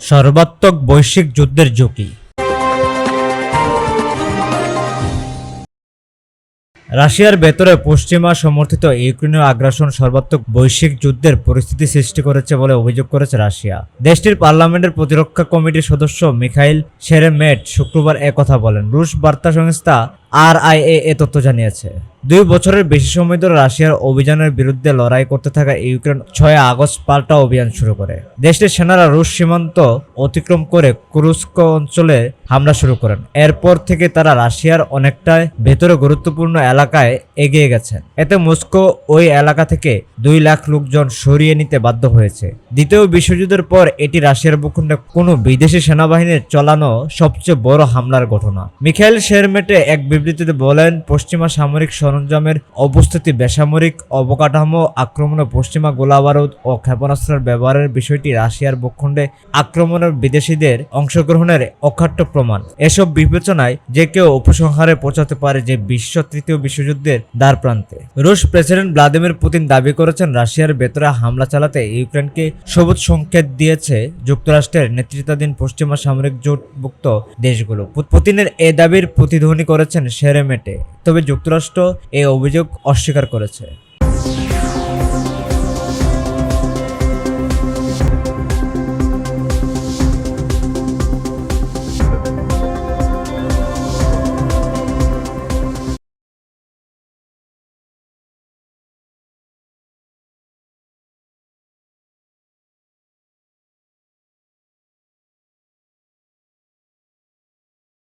সর্বাত্মক বৈশ্বিক যুদ্ধের ঝুঁকি। রাশিয়ার ভেতরে পশ্চিমা সমর্থিত ইউক্রেনীয় আগ্রাসন সর্বাত্মক বৈশ্বিক যুদ্ধের পরিস্থিতি সৃষ্টি করেছে বলে অভিযোগ করেছে রাশিয়া। দেশটির পার্লামেন্টের প্রতিরক্ষা কমিটির সদস্য মিখাইল সেরেমেট শুক্রবার একথা বলেন। রুশ বার্তা সংস্থা আর এ তথ্য জানিয়েছে। দুই বছরের বেশি সময় ধরে রাশিয়ার অভিযানের বিরুদ্ধে লড়াই করতে থাকা ইউক্রেন ছয় আগস্ট পাল্টা অভিযান শুরু করে। দেশটির সেনারা রুশ সীমান্ত অতিক্রম করে কুরুস্ক অঞ্চলে হামলা শুরু করেন। এরপর থেকে তারা রাশিয়ার অনেকটা ভেতরে গুরুত্বপূর্ণ এলাকায় এগিয়ে গেছেন। এতে মস্কো ওই এলাকা থেকে দুই লাখ লোকজন সরিয়ে নিতে বাধ্য হয়েছে। দ্বিতীয় বিশ্বযুদ্ধের পর এটি রাশিয়ার ভূখণ্ডে কোনো বিদেশি সেনাবাহিনীর চালানো সবচেয়ে বড় হামলার ঘটনা। মিখাইল শেরমেটে এক বিবৃতিতে বলেন, পশ্চিমা সামরিক সরঞ্জামের অবস্থিতি বেসামরিক অবকাঠামো আক্রমণে পশ্চিমা গোলাবারুদ ও ক্ষেপণাস্ত্রের ব্যবহারের বিষয়টি রাশিয়ার ভূখণ্ডে আক্রমণের বিদেশিদের অংশগ্রহণের অখাট্য প্রমাণ। এসব বিবেচনায় যে কেউ উপসংহারে পৌঁছাতে পারে যে বিশ্ব তৃতীয় বিশ্বযুদ্ধের দ্বার প্রান্তে। রুশ প্রেসিডেন্ট ভ্লাদিমির পুতিন দাবি করেছেন, রাশিয়ার ভেতরে হামলা চালাতে ইউক্রেনকে সবুজ সংকেত দিয়েছে যুক্তরাষ্ট্রের নেতৃত্বাধীন পশ্চিমা সামরিক জোটভুক্ত দেশগুলো। পুতিনের এ দাবির প্রতিধ্বনি করেছেন সেরেমেটে তবে যুক্তরাষ্ট্র এই অভিযোগ অস্বীকার করেছে।